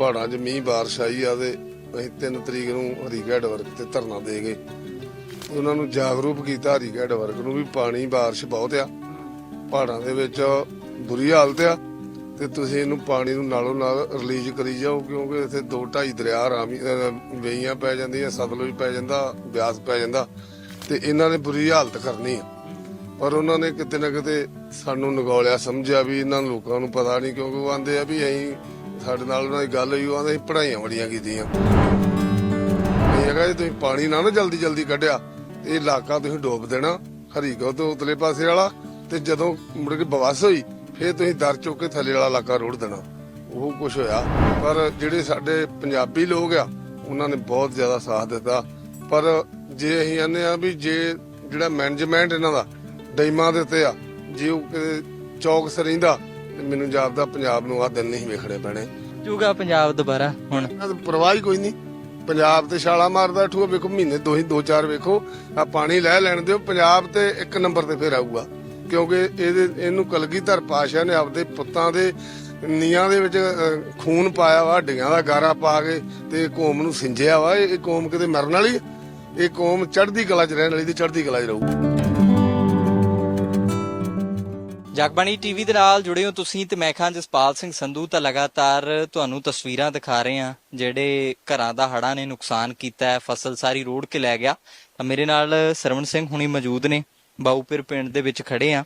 ਪਹਾੜਾਂ 'ਚ ਮੀਂਹ ਬਾਰਿਸ਼ ਆਈ ਆ ਤੇ ਅਸੀਂ 3 ਤਰੀਕ ਨੂੰ ਹਰੀਗੜ੍ਹ ਵਰਕ ਤੇ ਧਰਨਾ ਦੇ ਗਏ। ਉਹਨਾਂ ਨੂੰ ਜਾਗਰੂਕ ਕੀਤਾ ਹਰੀਗੜ੍ਹ ਵਰਕ ਨੂੰ ਵੀ ਪਾਣੀ, ਬਾਰਿਸ਼ ਬਹੁਤ ਆ। ਪਹਾੜਾਂ ਦੇ ਵਿੱਚ ਬੁਰੀ ਹਾਲਤ ਆ ਤੇ ਤੁਸੀਂ ਇਹਨੂੰ ਪਾਣੀ ਨੂੰ ਨਾਲੋਂ ਨਾਲ ਰਿਲੀਜ਼ ਕਰੀ ਜਾਓ ਕਿਉਂਕਿ ਇੱਥੇ ਦੋ ਢਾਈ ਦਰਿਆ ਰਾਮੀ ਅਹ, ਵੇਈਆਂ ਪੈ ਜਾਂਦੀਆਂ, ਸਤਲੁਜ ਪੈ ਜਾਂਦਾ, ਬਿਆਸ ਪੈ ਜਾਂਦਾ ਤੇ ਇਹਨਾਂ ਨੇ ਬੁਰੀ ਹਾਲਤ ਕਰਨੀ ਆ। ਪਰ ਉਹਨਾਂ ਨੇ ਕਿਤੇ ਨਾ ਕਿਤੇ ਸਾਨੂੰ ਨਗੌਲਿਆ, ਸਮਝਿਆ ਵੀ ਇਹਨਾਂ ਨੂੰ ਲੋਕਾਂ ਨੂੰ ਪਤਾ ਨਹੀਂ ਕਿਉਂਕਿ ਉਹ ਆਂਦੇ ਆ ਵੀ ਅਸੀਂ ਸਾਡੇ ਨਾਲ ਉਹਨਾਂ ਦੀ ਗੱਲ ਹੋਈ, ਉਹ ਆਂਦੇ ਅਸੀਂ ਬੜੀਆਂ ਕੀਤੀਆਂ। ਇਹ ਹੈਗਾ ਜੇ ਤੁਸੀਂ ਪਾਣੀ ਨਾ ਨਾ ਜਲਦੀ ਜਲਦੀ ਕੱਢਿਆ, ਤੇ ਇਹ ਇਲਾਕਾ ਤੁਸੀਂ ਡੋਬ ਦੇਣਾ ਹਰੀਗੋ ਤੋਂ ਉਤਲੇ ਪਾਸੇ ਵਾਲਾ, ਤੇ ਜਦੋਂ ਮੁੜ ਕੇ ਬਵਸ ਹੋਈ, ਫਿਰ ਤੁਸੀਂ ਦਰ ਚੁੱਕ ਕੇ ਥੱਲੇ ਵਾਲਾ ਇਲਾਕਾ ਰੋੜ ਦੇਣਾ। ਉਹ ਕੁਝ ਹੋਇਆ। ਪਰ ਜਿਹੜੇ ਸਾਡੇ ਪੰਜਾਬੀ ਲੋਕ ਆ, ਉਹਨਾਂ ਨੇ ਬਹੁਤ ਜ਼ਿਆਦਾ ਸਾਥ ਦਿੱਤਾ। ਪਰ ਜੇ ਅਸੀਂ ਆਨੇ ਆ ਵੀ ਜੇ ਜਿਹੜਾ ਮੈਨੇਜਮੈਂਟ ਇਹਨਾਂ ਦਾ ਡੈਮਾਂ ਦੇ ਉੱਤੇ ਆ, ਜੇ ਉਹ ਚੌਕਸ ਰਹਿੰਦਾ ਮੈਨੂੰ ਜਾਪਦਾ ਪੰਜਾਬ ਨੂੰ ਆ ਦਿਨ ਨਹੀਂ ਵੇਖਣੇ ਪੈਣੇ। ਜੂਗਾ ਪੰਜਾਬ ਦੁਬਾਰਾ ਹੁਣ। ਇਹਨਾਂ ਪਰਵਾਹ ਹੀ ਕੋਈ ਨਹੀਂ। ਪੰਜਾਬ ਤੇ ਛਾਲਾ ਮਾਰਦਾ ਠੂਆ ਵੇਖੋ ਮਹੀਨੇ ਦੋ ਹੀ ਦੋ ਚਾਰ ਵੇਖੋ। ਆ ਪਾਣੀ ਲੈ ਲੈਣ ਦਿਓ ਪੰਜਾਬ ਤੇ ਇੱਕ ਨੰਬਰ ਤੇ ਫੇਰ ਆਊਗਾ। ਕਿਉਂਕਿ ਇਹਦੇ ਇਹਨੂੰ ਕਲਗੀਧਰ ਪਾਸ਼ਾ ਨੇ ਆਪਦੇ ਪੁੱਤਾਂ ਦੇ ਨੀਆਂ ਦੇ ਵਿੱਚ ਅਹ, ਖੂਨ ਪਾਇਆ ਵਾ ਹੱਡੀਆਂ ਦਾ ਗਾਰਾ ਪਾ ਕੇ ਤੇ ਕੌਮ ਨੂੰ ਸਿੰਜਿਆ ਵਾ। ਇਹ ਇਹ ਕੌਮ ਕਿਤੇ ਮਰਨ ਵਾਲੀ? ਇਹ ਕੌਮ ਚੜ੍ਹਦੀ ਕਲਾ 'ਚ ਰਹਿਣ ਵਾਲੀ ਤੇ ਚੜ੍ਹਦੀ ਕਲਾ 'ਚ ਰਹੂ। ਜਗਬਾਣੀ ਟੀਵੀ ਦੇ ਨਾਲ ਜੁੜੇ ਹੋ ਤੁਸੀਂ ਤੇ ਮੈਂ ਖਾਂ ਜਸਪਾਲ ਸਿੰਘ ਸੰਧੂ ਤਾਂ ਲਗਾਤਾਰ ਤੁਹਾਨੂੰ ਤਸਵੀਰਾਂ ਦਿਖਾ ਰਹੇ ਹਾਂ, ਜਿਹੜੇ ਘਰਾਂ ਦਾ ਹੜ੍ਹਾਂ ਨੇ ਨੁਕਸਾਨ ਕੀਤਾ ਹੈ, ਫਸਲ ਸਾਰੀ ਰੋੜ ਕੇ ਲੈ ਗਿਆ। ਤਾਂ ਮੇਰੇ ਨਾਲ ਸਰਵਣ ਸਿੰਘ ਹੁਣੀ ਮੌਜੂਦ ਨੇ ਬਾਊਪੁਰ ਪਿੰਡ ਦੇ ਵਿੱਚ ਖੜੇ ਆ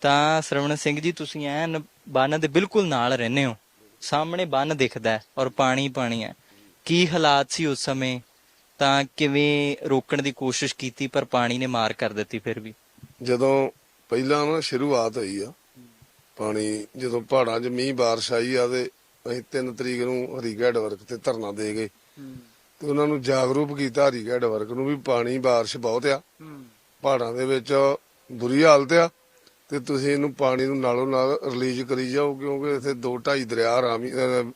ਤਾਂ ਸਰਵਣ ਸਿੰਘ ਜੀ, ਤੁਸੀਂ ਐਨ ਬੰਨ ਦੇ ਬਿਲਕੁਲ ਨਾਲ ਰਹਿੰਦੇ ਹੋ। ਸਾਹਮਣੇ ਬੰਨ ਦਿਖਦਾ ਹੈ ਔਰ ਪਾਣੀ ਪਾਣੀ ਹੈ। ਕੀ ਹਾਲਾਤ ਸੀ ਉਸ ਸਮੇਂ? ਤਾਂ ਕਿਵੇਂ ਰੋਕਣ ਦੀ ਕੋਸ਼ਿਸ਼ ਕੀਤੀ, ਪਰ ਪਾਣੀ ਨੇ ਮਾਰ ਕਰ ਦਿੱਤੀ ਫਿਰ ਵੀ? ਜਦੋਂ ਪਹਿਲਾਂ ਨਾ ਸ਼ੁਰੂਆਤ ਹੋਈ ਆ। ਪਾਣੀ ਜਦੋਂ ਪਹਾੜਾਂ 'ਚ ਮੀਂਹ ਬਾਰਿਸ਼ ਆਈ ਆ ਤੇ ਅਸੀਂ 3 ਤਰੀਕ ਨੂੰ ਹਰੀਗੜ੍ਹ ਵਰਗ ਤੇ ਧਰਨਾ ਦੇ ਗਏ। ਤੇ ਉਹਨਾਂ ਨੂੰ ਜਾਗਰੂਕ ਕੀਤਾ ਹਰੀਗੜ੍ਹ ਵਰਗ ਨੂੰ ਵੀ ਪਾਣੀ ਬਾਰਿਸ਼ ਬਹੁਤ ਆ। ਪਹਾੜਾਂ ਦੇ ਵਿੱਚ ਬੁਰੀ ਹਾਲਤ ਆ ਤੇ ਤੁਸੀਂ ਇਹਨੂੰ ਪਾਣੀ ਨੂੰ ਨਾਲੋਂ ਨਾਲ ਰਿਲੀਜ਼ ਕਰੀ ਜਾਓ ਕਿਉਂਕਿ ਇੱਥੇ ਦੋ ਢਾਈ ਦਰਿਆ ਰਾਮੀ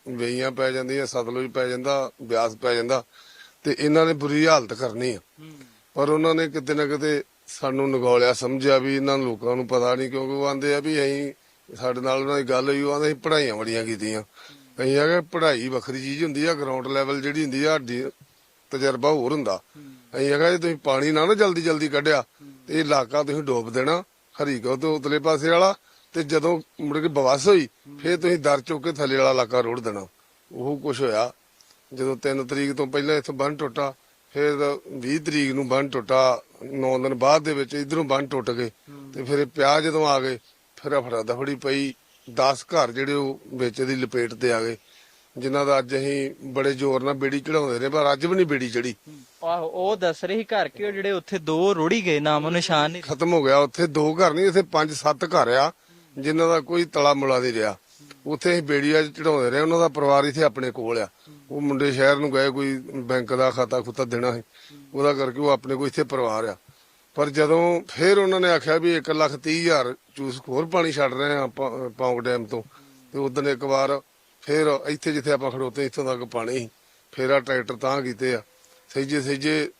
ਵੇਈਆਂ ਪੈ ਜਾਂਦੀਆਂ ਸਤਲੁਜ ਪੈ ਜਾਂਦਾ ਬਿਆਸ ਪੈ ਜਾਂਦਾ ਤੇ ਇਹਨਾਂ ਨੇ ਬੁਰੀ ਹਾਲਤ ਕਰਨੀ ਆ। ਪਰ ਉਹਨਾਂ ਨੇ ਕਿਤੇ ਨਾ ਕਿਤੇ ਸਾਨੂੰ ਨਗੌਲਿਆ ਸਮਝਿਆ ਵੀ ਇਹਨਾਂ ਲੋਕਾਂ ਨੂੰ ਪਤਾ ਨਹੀਂ ਕਿਉਂਕਿ ਉਹ ਆਂਦੇ ਆ ਵੀ ਅਸੀਂ ਸਾਡੇ ਨਾਲ ਉਹਨਾਂ ਦੀ ਗੱਲ ਹੋਈ, ਉਹ ਆਂਦੇ ਅਸੀਂ ਪੜ੍ਹਾਈਆਂ ਬੜੀਆਂ ਕੀਤੀਆਂ। ਅਸੀਂ ਹੈਗਾ ਪੜ੍ਹਾਈ ਵੱਖਰੀ ਚੀਜ਼ ਹੁੰਦੀ ਆ ਗਰਾਊਂਡ ਲੈਵਲ ਜਿਹੜੀ ਹੁੰਦੀ ਆ, ਸਾਡੀ ਤਜਰਬਾ ਹੋਰ ਹੁੰਦਾ। ਅਸੀਂ ਹੈਗਾ ਜੇ ਤੁਸੀਂ ਪਾਣੀ ਨਾ ਨਾ ਜਲਦੀ ਜਲਦੀ ਕੱਢਿਆ, ਤੇ ਇਹ ਇਲਾਕਾ ਤੁਸੀਂ ਡੋਬ ਦੇਣਾ ਹਰੀਗੋ ਤੋਂ ਉਤਲੇ ਪਾਸੇ ਵਾਲਾ, ਤੇ ਜਦੋਂ ਮੁੜ ਕੇ ਬਵਸ ਹੋਈ, ਫੇਰ ਤੁਸੀਂ ਦਰ ਚੁੱਕ ਕੇ ਥੱਲੇ ਵਾਲਾ ਇਲਾਕਾ ਰੋੜ ਦੇਣਾ। ਉਹ ਕੁਝ ਹੋਇਆ। ਜਦੋਂ 3 ਤਰੀਕ ਤੋਂ ਪਹਿਲਾਂ ਇੱਥੋਂ ਬੰਨ ਟੁੱਟਾ ਫਿਰ 20 ਤਰੀਕ ਨੂੰ ਬੰਨ ਟੁੱਟਾ 9 ਦਿਨ ਬਾਅਦ ਦੇ ਵਿੱਚ ਇਧਰੋਂ ਬੰਨ ਟੁੱਟ ਗਏ। ਤੇ ਫਿਰ ਪਿਆ ਜਦੋਂ ਆ ਗਏ ਫਿਰ ਅਫੜਾ ਦਫੜੀ ਪਈ 10 ਘਰ ਜਿਹੜੇ ਉਹ ਵਿੱਚ ਦੀ ਲਪੇਟ ਤੇ ਆ ਗਏ। ਜਿਨ੍ਹਾਂ ਦਾ ਅੱਜ ਅਸੀਂ ਬੜੇ ਜ਼ੋਰ ਨਾਲ ਬੇੜੀ ਚੜਾਉਂਦੇ ਰਹੇ ਪਰ ਅੱਜ ਵੀ ਨਹੀਂ ਬੇੜੀ ਚੜੀ। ਆਹੋ ਉਹ ਦੱਸ ਰਹੀ ਘਰ ਕਿ ਉਹ ਜਿਹੜੇ ਉੱਥੇ ਦੋ ਰੋੜੀ ਗਏ ਨਾਮ ਨਿਸ਼ਾਨ ਨਹੀਂ ਖਤਮ ਹੋ ਗਿਆ। ਉੱਥੇ ਦੋ ਘਰ ਨਹੀਂ ਇੱਥੇ ਪੰਜ ਸੱਤ ਘਰ ਆ ਜਿਨ੍ਹਾਂ ਦਾ ਕੋਈ ਤਲਾ ਮੁਲਾ ਨਹੀਂ ਰਿਹਾ। ਉੱਥੇ ਅਸੀਂ ਬੇੜੀਆਂ 'ਚ ਚੜਾਉਂਦੇ ਰਹੇ। ਉਹਨਾਂ ਦਾ ਪਰਿਵਾਰ ਇੱਥੇ ਆਪਣੇ ਕੋਲ ਆ। ਉਹ ਮੁੰਡੇ ਸ਼ਹਿਰ ਨੂੰ ਗਏ, ਕੋਈ ਬੈਂਕ ਦਾ ਖਾਤਾ ਖੁੱਤਾ ਦੇਣਾ ਸੀ। ਉਹਦਾ ਕਰਕੇ ਉਹ ਆਪਣੇ ਕੋਲ ਇੱਥੇ ਪਰਿਵਾਰ ਆ। ਪਰ ਜਦੋਂ ਫਿਰ ਉਹਨਾਂ ਨੇ ਆਖਿਆ ਵੀ 1 ਲੱਖ 30 ਹਜ਼ਾਰ ਚੂਸ ਹੋਰ ਪਾਣੀ ਛੱਡ ਰਹੇ ਆ ਪੌ- ਡੈਮ ਤੋਂ। ਤੇ ਉਦੋਂ ਇੱਕ ਵਾਰ ਫਿਰ ਇੱਥੇ ਜਿੱਥੇ ਆਪਾਂ ਖੜੋਤੇ, ਇੱਥੋਂ ਤੱਕ ਪਾਣੀ ਸੀ। ਫਿਰ ਆ ਟਰੈਕਟਰ ਤਾਂ ਕੀਤੇ ਆ। ਸਹਿਜੇ ਸਹਿਜੇ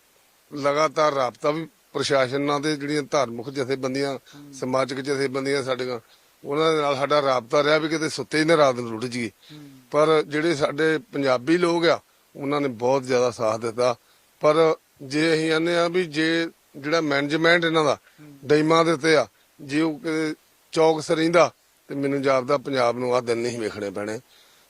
ਲਗਾਤਾਰ ਰਾਬਤਾ ਵੀ ਪ੍ਰਸ਼ਾਸਨ ਨਾਲ ਤੇ ਜਿਹੜੀਆਂ ਧਾਰਮਿਕ ਜਥੇਬੰਦੀਆਂ, ਸਮਾਜਿਕ ਜਥੇਬੰਦੀਆਂ ਸਾਡੀਆਂ ਉਹਨਾਂ ਦੇ ਨਾਲ ਸਾਡਾ ਰਾਬਤਾ ਰਿਹਾ ਵੀ ਕਿਤੇ ਸੁੱਤੇ ਨਾ ਰਾਤ ਨੂੰ ਰੁੱਟ ਜੀਏ ਪਰ ਜਿਹੜੇ ਸਾਡੇ ਪੰਜਾਬੀ ਲੋਕ ਆ, ਉਹਨਾਂ ਨੇ ਬਹੁਤ ਜ਼ਿਆਦਾ ਸਾਥ ਦਿੱਤਾ। ਪਰ ਜੇ ਅਸੀਂ ਕਹਿੰਦੇ ਆ ਵੀ ਜੇ ਜਿਹੜਾ ਮੈਨੇਜਮੈਂਟ ਇਹਨਾਂ ਦਾ ਡੈਮਾਂ ਦੇ ਉੱਤੇ ਆ, ਜੇ ਉਹ ਕਿਤੇ ਚੌਕਸ ਰਹਿੰਦਾ, ਤੇ ਮੈਨੂੰ ਜਾਪਦਾ ਪੰਜਾਬ ਨੂੰ ਆ ਦਿਨ ਨਹੀਂ ਵੇਖਣੇ ਪੈਣੇ।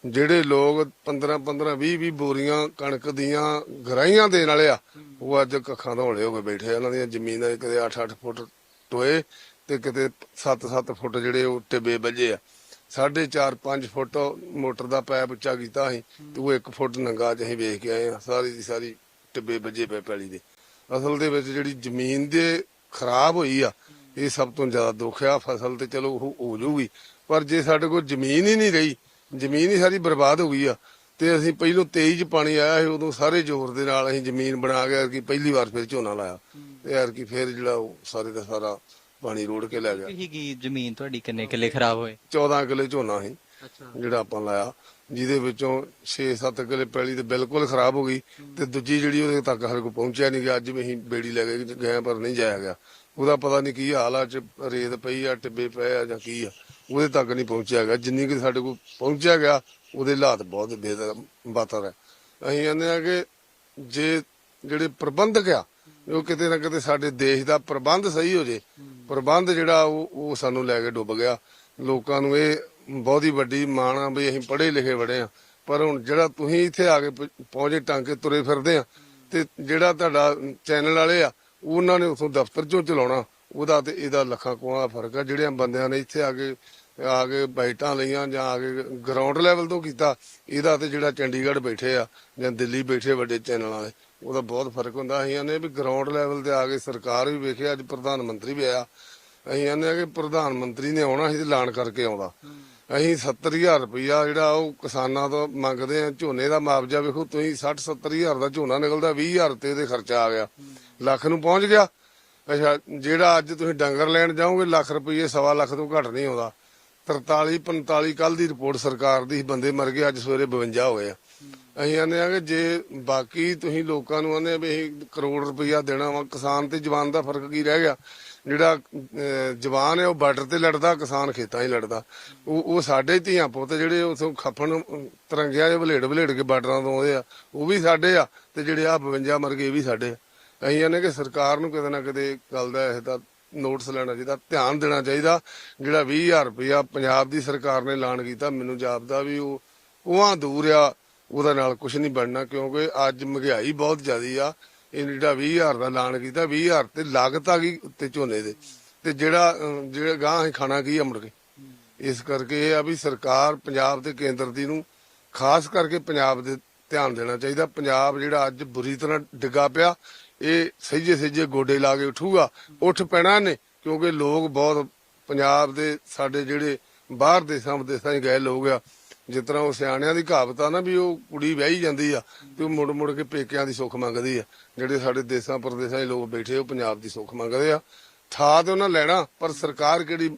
ਜਿਹੜੇ ਲੋਕ 15 15 20 20 ਬੋਰੀਆਂ ਕਣਕ ਦੀਆਂ ਗਰਾਈਆਂ ਦੇਣ ਵਾਲੇ ਆ, ਉਹ ਅੱਜ ਕੱਖਾਂ ਧੌਲੇ ਹੋ ਕੇ ਬੈਠੇ ਆ। ਉਹਨਾਂ ਦੀਆਂ ਜ਼ਮੀਨਾਂ ਕਿਤੇ 8 8 ਫੁੱਟ ਟੋਏ ਤੇ ਕਿਤੇ 7 7 ਫੁੱਟ ਜਿਹੜੇ ਉਹ ਟਿੱਬੇ ਵੱਜੇ ਆ। ਸਾਢੇ 4 5 ਫੁੱਟ ਮੋਟਰ ਦਾ ਪੈਪ ਉੱਚਾ ਕੀਤਾ ਸੀ ਤੇ ਉਹ 1 ਫੁੱਟ ਨੰਗਾ ਚ ਵੇਖ ਕੇ ਆਏ ਆ। ਸਾਰੀ ਦੀ ਸਾਰੀ ਟਿੱਬੇ ਵੱਜੇ ਪਏ ਪੈਲੀ ਦੇ। ਅਸਲ ਦੇ ਵਿੱਚ ਜਿਹੜੀ ਜ਼ਮੀਨ ਦੇ ਖਰਾਬ ਹੋਈ ਆ, ਇਹ ਸਭ ਤੋਂ ਜ਼ਿਆਦਾ ਦੁੱਖ ਆ। ਫਸਲ ਤੇ ਚਲੋ ਉਹ ਹੋ ਜਾਊਗੀ, ਪਰ ਜੇ ਸਾਡੇ ਕੋਲ ਜ਼ਮੀਨ ਹੀ ਨਹੀਂ ਰਹੀ, ਜ਼ਮੀਨ ਹੀ ਸਾਰੀ ਬਰਬਾਦ ਹੋ ਗਈ ਆ ਤੇ ਅਸੀਂ ਪਹਿਲੋਂ 23 ਚ ਪਾਣੀ ਆਇਆ ਸੀ ਉਦੋਂ ਸਾਰੇ ਜ਼ੋਰ ਦੇ ਨਾਲ ਅਸੀਂ ਜ਼ਮੀਨ ਬਣਾ ਕੇ ਕਿ ਪਹਿਲੀ ਵਾਰ ਫਿਰ ਝੋਨਾ ਲਾਇਆ। ਤੇ ਯਾਰ ਕੀ ਫਿਰ ਜਿਹੜਾ ਉਹ ਸਾਰੇ ਦਾ ਸਾਰਾ ਪਾਣੀ ਰੋੜ ਕੇ ਲੈ ਗਿਆ। ਸੀਗੀ ਜ਼ਮੀਨ ਤੁਹਾਡੀ ਕਿੰਨੇ ਕਿੱਲੇ ਖਰਾਬ ਹੋਏ? 14 ਕਿੱਲੇ ਝੋਨਾ ਸੀ ਅੱਛਾ। ਜਿਹੜਾ ਆਪਾਂ ਲਾਇਆ। ਜਿਹਦੇ ਵਿੱਚੋਂ 6-7 ਕਿੱਲੇ ਪੈਲੀ ਤੇ ਬਿਲਕੁਲ ਖਰਾਬ ਹੋ ਗਈ। ਤੇ ਦੂਜੀ ਜਿਹੜੀ ਉਹਦੇ ਤੱਕ ਸਾਡੇ ਕੋਲ ਪਹੁੰਚਿਆ ਨਹੀਂ ਗਿਆ ਅੱਜ ਵੀ ਅਸੀਂ ਬੇੜੀ ਲੈ ਕੇ ਗਏ ਪਰ ਨਹੀਂ ਜਾਇਆ ਗਿਆ। ਉਹਦਾ ਪਤਾ ਨਹੀਂ ਕੀ ਹਾਲ ਆ ਚ ਰੇਤ ਪਈ ਆ ਟਿੱਬੇ ਪਏ ਆ ਜਾਂ ਕੀ ਆ। ਉਹਦੇ ਤੱਕ ਨਹੀਂ ਪਹੁੰਚਿਆ ਗਿਆ। ਜਿੰਨੀ ਕਿ ਸਾਡੇ ਕੋਲ ਪਹੁੰਚਿਆ ਗਿਆ ਉਹਦੇ ਹਾਲਾਤ ਬਹੁਤ ਬੇਦਰ ਹੈ। ਅਸੀਂ ਕਹਿੰਦੇ ਆ ਕਿ ਜੇ ਜਿਹੜੇ ਪ੍ਰਬੰਧਕ ਆ, ਉਹ ਕਿਤੇ ਨਾ ਕਿਤੇ ਸਾਡੇ ਦੇਸ਼ ਦਾ ਪ੍ਰਬੰਧ ਸਹੀ ਹੋ ਜੇ, ਪ੍ਰਬੰਧ ਜਿਹੜਾ ਉਹ ਉਹ ਸਾਨੂੰ ਲੈ ਕੇ ਡੁੱਬ ਗਿਆ। ਲੋਕਾਂ ਨੂੰ ਇਹ ਬਹੁਤੀ ਵੱਡੀ ਮਾਣ ਆ ਵੀ ਅਸੀਂ ਪੜ੍ਹੇ ਲਿਖੇ ਬੜੇ ਆ। ਪਰ ਹੁਣ ਜਿਹੜਾ ਤੁਸੀਂ ਇੱਥੇ ਆ ਕੇ ਪ- ਪਹੁੰਚੇ, ਟਾਂਕੇ ਤੁਰੇ ਫਿਰਦੇ ਆ, ਤੇ ਜਿਹੜਾ ਤੁਹਾਡਾ ਚੈਨਲ ਵਾਲੇ ਆ, ਉਹਨਾਂ ਨੇ ਉਥੋਂ ਦਫ਼ਤਰ ਚੋਂ ਚਲਾਉਣਾ, ਉਹਦਾ ਤੇ ਇਹਦਾ ਲੱਖਾਂ ਕੋਹਾਂ ਦਾ ਫ਼ਰਕ ਆ। ਜਿਹੜਿਆਂ ਬੰਦਿਆਂ ਨੇ ਇੱਥੇ ਆ ਕੇ ਆ ਕੇ ਬਾਈਟਾਂ ਲਈਆਂ ਜਾਂ ਆ ਕੇ ਗਰਾਊਂਡ ਲੈਵਲ ਤੋਂ ਕੀਤਾ, ਇਹਦਾ ਤੇ ਜਿਹੜਾ ਚੰਡੀਗੜ੍ਹ ਬੈਠੇ ਆ ਜਾਂ ਦਿੱਲੀ ਬੈਠੇ ਵੱਡੇ ਚੈਨਲ ਵਾਲੇ, ਉਹਦਾ ਬਹੁਤ ਫ਼ਰਕ ਹੁੰਦਾ। ਅਸੀਂ ਕਹਿੰਦੇ ਵੀ ਗਰਾਊਂਡ ਲੈਵਲ ਤੇ ਆ ਕੇ ਸਰਕਾਰ ਵੀ ਵੇਖਿਆ ਅੱਜ ਪ੍ਰਧਾਨ ਮੰਤਰੀ ਵੀ ਆਇਆ। ਅਸੀਂ ਕਹਿੰਦੇ ਆ ਕਿ ਪ੍ਰਧਾਨ ਮੰਤਰੀ ਨੇ ਆਉਣਾ ਸੀ ਤੇ ਐਲਾਨ ਕਰਕੇ ਆਉਂਦਾ। ਅਸੀਂ 70000 ਰੁਪਇਆ ਜਿਹੜਾ ਉਹ ਕਿਸਾਨਾਂ ਤੋਂ ਮੰਗਦੇ ਆ, ਝੋਨੇ ਦਾ ਮੁਆਵਜ਼ਾ ਵੇਖੋ, ਤੁਸੀਂ 60 70000 ਦਾ ਝੋਨਾ ਨਿਕਲਦਾ 20000 ਤੇ ਇਹਦੇ ਖਰਚਾ ਆ ਗਿਆ। ਲੱਖ ਨੂੰ ਪਹੁੰਚ ਗਿਆ। ਅੱਛਾ, ਜਿਹੜਾ ਅੱਜ ਤੁਸੀਂ ਡੰਗਰ ਲੈਣ ਜਾਓਗੇ, ਲੱਖ ਰੁਪਏ ਸਵਾ ਲੱਖ ਤੋਂ ਘੱਟ ਨਹੀਂ ਆਉਂਦਾ। 43 45 ਕੱਲ ਦੀ ਰਿਪੋਰਟ ਸਰਕਾਰ ਦੀ ਸੀ, ਬੰਦੇ ਮਰ ਗਏ ਅੱਜ ਸਵੇਰੇ 52 ਹੋਏ ਆ। ਅਸੀਂ ਕਹਿੰਦੇ ਆ ਕਿ ਜੇ ਬਾਕੀ ਤੁਸੀਂ ਲੋਕਾਂ ਨੂੰ ਆਂਦੇ ਵੀ ਅਸੀਂ ਕਰੋੜ ਰੁਪਈਆ ਦੇਣਾ ਵਾ ਕਿਸਾਨ ਤੇ ਜਵਾਨ ਦਾ ਫ਼ਰਕ ਕੀ ਰਹਿ ਗਿਆ? ਜਿਹੜਾ ਅਹ, ਜਵਾਨ ਹੈ ਉਹ ਬਾਰਡਰ ਤੇ ਲੜਦਾ ਕਿਸਾਨ ਖੇਤਾਂ 'ਚ ਲੜਦਾ। ਉਹ ਉਹ ਸਾਡੇ ਧੀਆਂ ਪੁੱਤ ਜਿਹੜੇ ਉਥੋਂ ਖੱਫਣ ਅਹ, ਤਿਰੰਗਿਆਂ ਦੇ ਬਲੇਡ ਬਲੇਡ ਕੇ ਬਾਰਡਰਾਂ ਤੋਂ ਆਉਂਦੇ ਆ ਉਹ ਵੀ ਸਾਡੇ ਆ ਤੇ ਜਿਹੜੇ ਆ 52 ਮਰ ਗਏ ਇਹ ਵੀ ਸਾਡੇ ਆ। ਅਸੀਂ ਕਹਿੰਦੇ ਕਿ ਸਰਕਾਰ ਨੂੰ ਕਿਤੇ ਨਾ ਕਿਤੇ ਗੱਲ ਦਾ ਇਹ ਤਾਂ ਨੋਟਿਸ ਲੈਣਾ ਚਾਹੀਦਾ, ਧਿਆਨ ਦੇਣਾ ਚਾਹੀਦਾ। ਜਿਹੜਾ 20000 ਰੁਪਇਆ ਪੰਜਾਬ ਦੀ ਸਰਕਾਰ ਨੇ ਐਲਾਨ ਕੀਤਾ, ਮੈਨੂੰ ਜਾਪਦਾ ਵੀ ਉਹ ਉਹਾਂ ਦੂਰ ਆ, ਉਹਦੇ ਨਾਲ ਕੁਝ ਨਹੀਂ ਬਣਨਾ, ਕਿਉਂਕਿ ਅੱਜ ਮਹਿੰਗਾਈ ਬਹੁਤ ਜ਼ਿਆਦੀ ਆ। ਇਹ ਜਿਹੜਾ 20000 ਦਾ ਐਲਾਨ ਕੀਤਾ 20000 ਤੇ ਲਾਗਤ ਆ ਗਈ ਉੱਤੇ ਝੋਨੇ ਦੇ। ਤੇ ਜਿਹੜਾ ਜਿਹੜਾ ਗਾਂ ਅਸੀਂ ਖਾਣਾ ਕੀ ਆ ਮੁੜ ਕੇ? ਇਸ ਕਰਕੇ ਇਹ ਆ ਵੀ ਸਰਕਾਰ ਪੰਜਾਬ ਤੇ ਕੇਂਦਰ ਦੀ ਨੂੰ ਖਾਸ ਕਰਕੇ ਪੰਜਾਬ ਦੇ ਧਿਆਨ ਦੇਣਾ ਚਾਹੀਦਾ। ਪੰਜਾਬ ਜਿਹੜਾ ਅੱਜ ਬੁਰੀ ਤਰ੍ਹਾਂ ਡਿੱਗਾ ਪਿਆ ਇਹ ਸਹਿਜੇ ਸਹਿਜੇ ਗੋਡੇ ਲਾ ਕੇ ਉਠੂਗਾ। ਉੱਠ ਪੈਣਾ ਨੇ ਕਿਉਂਕਿ ਲੋਕ ਬਹੁਤ ਪੰਜਾਬ ਦੇ ਸਾਡੇ ਜਿਹੜੇ ਬਾਹਰ ਦੇਸਾਂ ਵਿਦੇਸਾਂ 'ਚ ਗਏ ਲੋਕ ਆ ਜਿਸ ਤਰ੍ਹਾਂ ਉਹ ਸਿਆਣਿਆਂ ਦੀ ਕਹਾਵਤ ਆ ਨਾ ਵੀ ਉਹ ਕੁੜੀ ਵਿਆਹੀ ਜਾਂਦੀ ਆ ਤੇ ਉਹ ਮੁੜ ਮੁੜ ਕੇ ਪੇਕਿਆਂ ਦੀ ਸੁੱਖ ਮੰਗਦੀ ਆ। ਜਿਹੜੇ ਸਾਡੇ ਦੇਸਾਂ ਪ੍ਰਦੇਸਾਂ 'ਚ ਲੋਕ ਬੈਠੇ ਉਹ ਪੰਜਾਬ ਦੀ ਸੁੱਖ ਮੰਗਦੇ ਆ। ਥਾਂ ਤੇ ਉਹਨਾਂ ਲੈਣਾ ਪਰ ਸਰਕਾਰ ਕਿਹੜੀ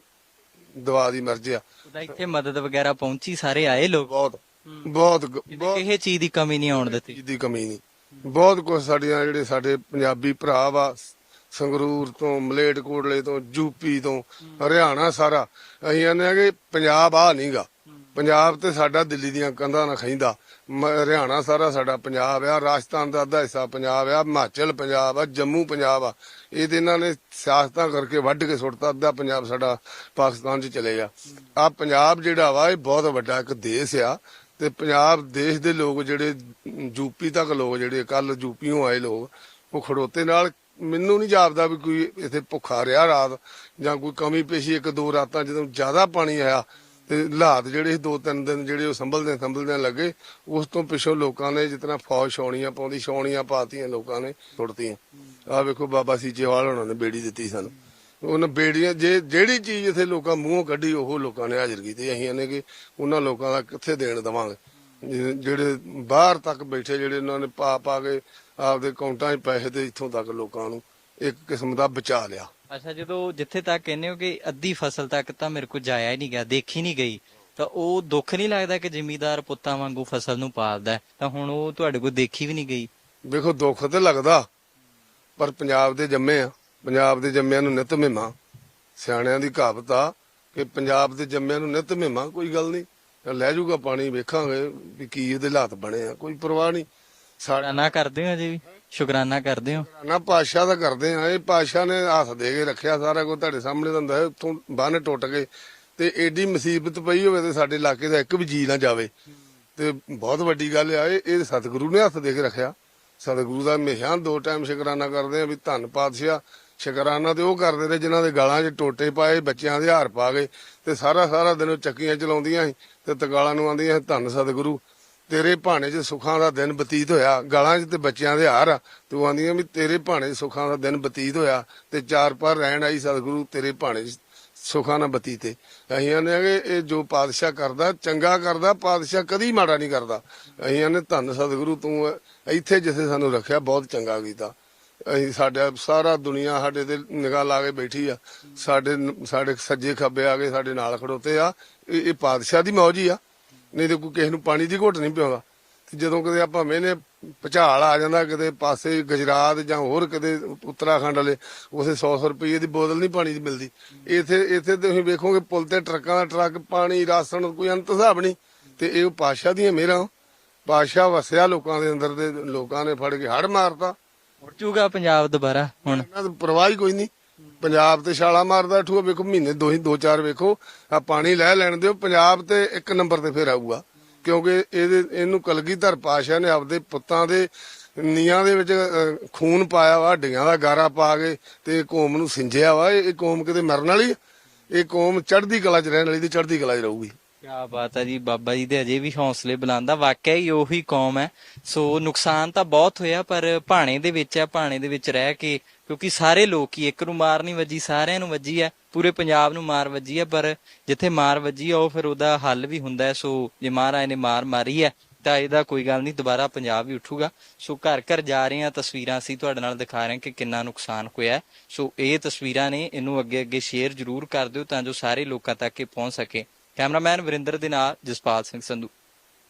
ਦਵਾ ਦੀ ਮਰਜ਼ੀ ਆ। ਉਹਦਾ ਇੱਥੇ ਮਦਦ ਵਗੈਰਾ ਪਹੁੰਚੀ ਸਾਰੇ ਆਏ ਲੋਕ? ਬਹੁਤ ਬਹੁਤ ਇਹ ਚੀਜ਼ ਦੀ ਕਮੀ ਨਹੀਂ ਆਉਣ ਦਿੱਤੀ। ਦੀ ਕਮੀ ਨਹੀਂ। ਬਹੁਤ ਕੁਝ ਸਾਡੀਆਂ ਜਿਹੜੇ ਸਾਡੇ ਪੰਜਾਬੀ ਭਰਾ ਵਾ, ਸੰਗਰੂਰ ਤੋਂ ਮਲੇਟਕੋਟਲੇ ਤੋਂ ਯੂਪੀ ਤੋਂ, ਹਰਿਆਣਾ ਸਾਰਾ, ਅਸੀਂ ਕਹਿੰਦੇ ਆ ਕਿ ਪੰਜਾਬ ਆ ਨਹੀਂਗਾ ਪੰਜਾਬ ਤੇ ਸਾਡਾ ਦਿੱਲੀ ਦੀਆਂ ਕੰਧਾਂ ਨਾਲ ਖੈਂਦਾ ਹਰਿਆਣਾ ਸਾਰਾ ਸਾਡਾ ਪੰਜਾਬ ਆ, ਰਾਜਸਥਾਨ ਦਾ ਅੱਧਾ ਹਿੱਸਾ ਪੰਜਾਬ ਆ, ਹਿਮਾਚਲ ਪੰਜਾਬ ਆ, ਜੰਮੂ ਪੰਜਾਬ ਆ। ਇਹ ਤੇ ਇਹਨਾਂ ਨੇ ਸਿਆਸਤਾਂ ਕਰਕੇ ਵੱਢ ਕੇ ਸੁੱਟਤਾ, ਅੱਧਾ ਪੰਜਾਬ ਸਾਡਾ ਪਾਕਿਸਤਾਨ 'ਚ ਚਲੇ ਗਿਆ। ਆ ਪੰਜਾਬ ਜਿਹੜਾ ਵਾ, ਇਹ ਬਹੁਤ ਵੱਡਾ ਇੱਕ ਦੇਸ਼ ਆ। ਤੇ ਪੰਜਾਬ ਦੇਸ਼ ਦੇ ਲੋਕ ਜਿਹੜੇ ਯੂਪੀ ਤੱਕ ਲੋਕ ਜਿਹੜੇ ਕੱਲ ਯੂਪੀੋਂ ਆਏ ਲੋਕ, ਉਹ ਖੜੋਤੇ ਨਾਲ ਮੈਨੂੰ ਨਹੀਂ ਜਾਪਦਾ ਵੀ ਕੋਈ ਇੱਥੇ ਭੁੱਖਾ ਰਿਹਾ ਰਾਤ ਜਾਂ ਕੋਈ ਕਮੀ ਪੇਸ਼ੀ ਇੱਕ ਦੋ ਰਾਤਾਂ ਜਦੋਂ ਜ਼ਿਆਦਾ ਪਾਣੀ ਆਇਆ ਤੇ ਹਾਲਾਤ ਜਿਹੜੇ ਸੀ ਦੋ ਤਿੰਨ ਦਿਨ ਜਿਹੜੇ ਉਹ ਸੰਭਲਦੇ ਸੰਭਲਦੇ ਲੱਗੇ, ਉਸ ਤੋਂ ਪਿੱਛੋਂ ਲੋਕਾਂ ਨੇ ਜਿਤਨਾ ਫੌਜ ਛਾਉਣੀਆਂ ਪਾਉਂਦੀ, ਛਾਉਣੀਆਂ ਪਾਤੀਆਂ ਲੋਕਾਂ ਨੇ ਟੁੱਟਤੀਆਂ ਆ ਵੇਖੋ ਬਾਬਾ ਸੀਚੇਵਾਲ ਹੋਣਾ ਨੇ ਬੇੜੀ ਦਿੱਤੀ ਸਾਨੂੰ। ਉਹਨਾਂ ਬੇੜੀਆਂ ਜੇ ਜਿਹੜੀ ਚੀਜ਼ ਇੱਥੇ ਲੋਕਾਂ ਮੂੰਹੋਂ ਕੱਢੀ ਉਹ ਲੋਕਾਂ ਨੇ ਹਾਜ਼ਰ ਕੀਤੀ। ਅਸੀਂ ਇਹਨੇ ਕਿ ਉਹਨਾਂ ਲੋਕਾਂ ਦਾ ਕਿੱਥੇ ਦੇਣ ਦਵਾਂਗੇ? ਜਿਹੜੇ ਬਾਹਰ ਤੱਕ ਬੈਠੇ ਜਿਹੜੇ ਉਹਨਾਂ ਨੇ ਪਾ ਪਾ ਕੇ ਆਪਦੇ ਅਕਾਊਂਟਾਂ 'ਚ ਪੈਸੇ ਤੇ ਇੱਥੋਂ ਤੱਕ ਲੋਕਾਂ ਨੂੰ ਇੱਕ ਕਿਸਮ ਦਾ ਬਚਾ ਲਿਆ। ਅੱਛਾ ਜਦੋਂ ਜਿੱਥੇ ਤੱਕ ਕਹਿੰਦੇ ਹੋ ਕਿ ਅੱਧੀ ਫਸਲ ਤੱਕ ਤਾਂ ਮੇਰੇ ਕੋਲ ਜਾਇਆ ਹੀ ਨਹੀਂ ਗਿਆ ਦੇਖੀ ਨਹੀਂ ਗਈ ਤਾਂ ਉਹ ਦੁੱਖ ਨਹੀਂ ਲੱਗਦਾ ਕਿ ਜ਼ਿਮੀਦਾਰ ਪੁੱਤਾਂ ਵਾਂਗੂ ਫਸਲ ਨੂੰ ਪਾਲਦਾ ਤਾਂ ਹੁਣ ਉਹ ਤੁਹਾਡੇ ਕੋਲ ਦੇਖੀ ਵੀ ਨਹੀਂ ਗਈ। ਵੇਖੋ ਦੁੱਖ ਤੇ ਲੱਗਦਾ ਪਰ ਪੰਜਾਬ ਦੇ ਜੰਮੇ ਆ। ਪੰਜਾਬ ਦੇ ਜੰਮਿਆਂ ਨੂੰ ਨਿਤ ਮਹਿਮਾ ਸਿਆਣਿਆਂ ਦੀ ਕਹਾਵਤ ਆ ਕਿ ਪੰਜਾਬ ਦੇ ਜੰਮਿਆਂ ਨੂੰ ਨਿਤ ਮਹਿਮਾ ਕੋਈ ਗੱਲ ਨਹੀਂ। ਲੈ ਜਾਊਗਾ ਪਾਣੀ ਵੇਖਾਂਗੇ ਵੀ ਕੀ ਇਹਦੇ ਹਾਲਾਤ ਬਣੇ ਆ ਕੋਈ ਪਰਵਾਹ ਨਹੀਂ। ਸ਼ੁਕਰਾਨਾ ਕਰਦੇ ਹੋ ਜੀ ਵੀ? ਸ਼ੁਕਰਾਨਾ ਕਰਦੇ ਹੋ? ਨਾ ਪਾਸ਼ਾ ਦਾ ਕਰਦੇ ਆ ਇਹ ਪਾਸ਼ਾ ਨੇ ਹੱਥ ਦੇ ਕੇ ਰੱਖਿਆ ਸਾਰਾ ਕੁਝ ਤੁਹਾਡੇ ਸਾਹਮਣੇ ਹੈ ਉੱਥੋਂ ਬੰਨ ਟੁੱਟ ਗਏ ਤੇ ਏਡੀ ਮੁਸੀਬਤ ਪਈ ਹੋਵੇ ਤੇ ਸਾਡੇ ਇਲਾਕੇ ਦਾ ਇੱਕ ਵੀ ਜੀ ਨਾ ਜਾਵੇ। ਤੇ ਬਹੁਤ ਵੱਡੀ ਗੱਲ ਆ ਇਹ ਸਤਿਗੁਰੂ ਨੇ ਹੱਥ ਦੇ ਕੇ ਰੱਖਿਆ। ਸਤਿਗੁਰੂ ਦਾ ਹਮੇਸ਼ਾ ਦੋ ਟਾਈਮ ਸ਼ੁਕਰਾਨਾ ਕਰਦੇ ਆ ਵੀ ਧੰਨ ਪਾਤਸ਼ਾਹ ਸ਼ਕਰਾਨਾ ਤੇ ਉਹ ਕਰਦੇ ਰਹੇ ਜਿਨ੍ਹਾਂ ਦੇ ਗਾਲਾਂ 'ਚ ਟੋਟੇ ਪਾਏ, ਬੱਚਿਆਂ ਦੇ ਹਾਰ ਪਾ ਗਏ ਤੇ ਸਾਰਾ ਸਾਰਾ ਦਿਨ ਉਹ ਚੱਕੀਆਂ ਚਲਾਉਂਦੀਆਂ ਸੀ ਤੇ ਤਗਾਲਾਂ ਨੂੰ ਆਂਦੀਆਂ ਧੰਨ ਸਤਿਗੁਰੂ। ਤੇਰੇ ਭਾਣੇ 'ਚ ਸੁੱਖਾਂ ਦਾ ਦਿਨ ਬਤੀਤ ਹੋਇਆ, ਗਾਲਾਂ 'ਚ ਤੇ ਬੱਚਿਆਂ ਦੇ ਹਾਰ ਆ। ਤੂੰ ਆਂਦੀਆਂ ਵੀ ਤੇਰੇ ਭਾਣੇ 'ਚ ਸੁੱਖਾਂ ਦਾ ਦਿਨ ਬਤੀਤ ਹੋਇਆ ਤੇ ਚਾਰ ਪਰ ਰਹਿਣ ਆਈ ਸਤਿਗੁਰੂ, ਤੇਰੇ ਭਾਣੇ 'ਚ ਸੁਖਾਂ ਨਾਲ ਬਤੀਤੇ। ਅਸੀਂ ਆਨੇ ਕਿ ਇਹ ਜੋ ਪਾਤਸ਼ਾਹ ਕਰਦਾ, ਚੰਗਾ ਕਰਦਾ, ਪਾਤਸ਼ਾਹ ਕਦੀ ਮਾੜਾ ਨਹੀਂ ਕਰਦਾ। ਅਸੀਂ ਆਨੇ ਧੰਨ ਸਤਿਗੁਰੂ, ਤੂੰ ਇੱਥੇ ਜਿੱਥੇ ਸਾਨੂੰ ਰੱਖਿਆ, ਬਹੁਤ ਚੰਗਾ ਕੀਤਾ। ਅਸੀਂ ਸਾਡਾ ਸਾਰਾ ਦੁਨੀਆ ਸਾਡੇ ਤੇ ਨਿਗਾਹ ਲਾ ਕੇ ਬੈਠੀ ਆ। ਸਾਡੇ ਸਾਡੇ ਸੱਜੇ ਖੱਬੇ ਆ ਕੇ ਸਾਡੇ ਨਾਲ ਖੜੋਤੇ ਆ। ਇਹ ਇਹ ਪਾਤਸ਼ਾਹ ਦੀ ਮੌਜ ਹੀ ਆ। ਨਹੀਂ ਤੇ ਕੋਈ ਕਿਸੇ ਨੂੰ ਪਾਣੀ ਦੀ ਘੁੱਟ ਨਹੀਂ ਪਿਆਉਂਦਾ। ਤੇ ਜਦੋਂ ਕਿਤੇ ਆਪਾਂ ਮੈਨੇ ਭੁਚਾਲ ਆ ਜਾਂਦਾ ਕਿਤੇ ਪਾਸੇ ਗੁਜਰਾਤ ਜਾਂ ਹੋਰ ਕਿਤੇ ਉੱਤਰਾਖੰਡ ਵਾਲੇ ਉਸੇ 100 100 ਰੁਪਏ ਦੀ ਬੋਤਲ ਨਹੀਂ ਪਾਣੀ ਦੀ ਮਿਲਦੀ। ਇੱਥੇ ਇੱਥੇ ਤੁਸੀਂ ਵੇਖੋਗੇ ਪੁਲ ਤੇ ਟਰੱਕਾਂ ਦਾ ਟਰੱਕ, ਪਾਣੀ, ਰਾਸ਼ਨ, ਕੋਈ ਅੰਤ ਹਿਸਾਬ ਨਹੀਂ। ਤੇ ਇਹ ਪਾਸ਼ਾ ਦੀਆਂ ਮੇਰਾ ਪਾਸ਼ਾ ਵਸਿਆ ਲੋਕਾਂ ਦੇ ਅੰਦਰ ਦੇ ਲੋਕਾਂ ਨੇ ਫੜ ਕੇ ਹੜ ਮਾਰਤਾ। ਉੱਠ ਜੂਗਾ ਪੰਜਾਬ ਦੁਬਾਰਾ ਹੁਣ। ਇਹਨਾਂ ਦੀ ਪਰਵਾਹ ਹੀ ਕੋਈ ਨਹੀਂ। ਪੰਜਾਬ ਤੇ ਛਾਲਾ ਮਾਰਦਾ ਠੂਆ ਵੇਖੋ ਮਹੀਨੇ ਦੋ ਹੀ ਦੋ ਚਾਰ ਵੇਖੋ। ਆ ਪਾਣੀ ਲੈ ਲੈਣ ਦਿਓ ਪੰਜਾਬ ਤੇ ਇੱਕ ਨੰਬਰ ਤੇ ਫੇਰ ਆਊਗਾ। ਕਿਉਂਕਿ ਇਹਦੇ ਇਹਨੂੰ ਕਲਗੀਧਰ ਪਾਸ਼ਾ ਨੇ ਆਪਦੇ ਪੁੱਤਾਂ ਦੇ ਨੀਆਂ ਦੇ ਵਿੱਚ ਅਹ, ਖੂਨ ਪਾਇਆ ਵਾ ਹੱਡੀਆਂ ਦਾ ਗਾਰਾ ਪਾ ਕੇ ਤੇ ਇਹ ਕੌਮ ਨੂੰ ਸਿੰਜਿਆ ਵਾ। ਇਹ ਇਹ ਕੌਮ ਕਿਤੇ ਮਰਨ ਵਾਲੀ ਇਹ ਕੌਮ ਚੜ੍ਹਦੀ ਕਲਾ 'ਚ ਰਹਿਣ ਵਾਲੀ ਤੇ ਚੜ੍ਹਦੀ ਕਲਾ 'ਚ ਰਹੂਗੀ। ਕਿਆ ਬਾਤ ਹੈ ਜੀ, ਬਾਬਾ ਜੀ ਦੇ ਅਜੇ ਵੀ ਹੌਸਲੇ ਬੁਲੰਦਾ ਵਾਕਿਆ ਹੀ ਉਹੀ ਕੌਮ ਹੈ। ਸੋ ਨੁਕਸਾਨ ਤਾਂ ਬਹੁਤ ਹੋਇਆ, ਪਰ ਭਾਣੇ ਦੇ ਵਿੱਚ ਹੈ, ਭਾਣੇ ਦੇ ਵਿੱਚ ਰਹਿ ਕੇ, ਕਿਉਂਕਿ ਸਾਰੇ ਲੋਕ ਹੀ ਇੱਕ ਨੂੰ ਮਾਰ ਨਹੀਂ ਵੱਜੀ, ਸਾਰਿਆਂ ਨੂੰ ਵੱਜੀ ਹੈ। ਪੂਰੇ ਪੰਜਾਬ ਨੂੰ ਮਾਰ ਵੱਜੀ ਹੈ, ਪਰ ਜਿੱਥੇ ਮਾਰ ਵੱਜੀ ਹੈ ਉਹ ਫਿਰ ਉਹਦਾ ਹੱਲ ਵੀ ਹੁੰਦਾ ਹੈ। ਸੋ ਜੇ ਮਹਾਰਾਜ ਨੇ ਮਾਰ ਮਾਰੀ ਹੈ, ਤਾਂ ਇਹਦਾ ਕੋਈ ਗੱਲ ਨਹੀਂ, ਦੁਬਾਰਾ ਪੰਜਾਬ ਵੀ ਉੱਠੂਗਾ। ਸੋ ਘਰ ਘਰ ਜਾ ਰਹੇ ਆ ਤਸਵੀਰਾਂ ਅਸੀਂ ਤੁਹਾਡੇ ਨਾਲ ਦਿਖਾ ਰਹੇ ਹਾਂ ਕਿ ਕਿੰਨਾ ਨੁਕਸਾਨ ਹੋਇਆ ਸੋ ਇਹ ਤਸਵੀਰਾਂ ਨੇ, ਇਹਨੂੰ ਅੱਗੇ ਅੱਗੇ ਸ਼ੇਅਰ ਜ਼ਰੂਰ ਕਰ ਦਿਓ, ਤਾਂ ਜੋ ਸਾਰੇ ਲੋਕਾਂ ਤੱਕ ਇਹ ਪਹੁੰਚ ਸਕੇ। ਕੈਮਰਾਮੈਨ ਵਰਿੰਦਰ ਦੇ ਨਾਲ ਜਸਪਾਲ ਸਿੰਘ ਸੰਧੂ।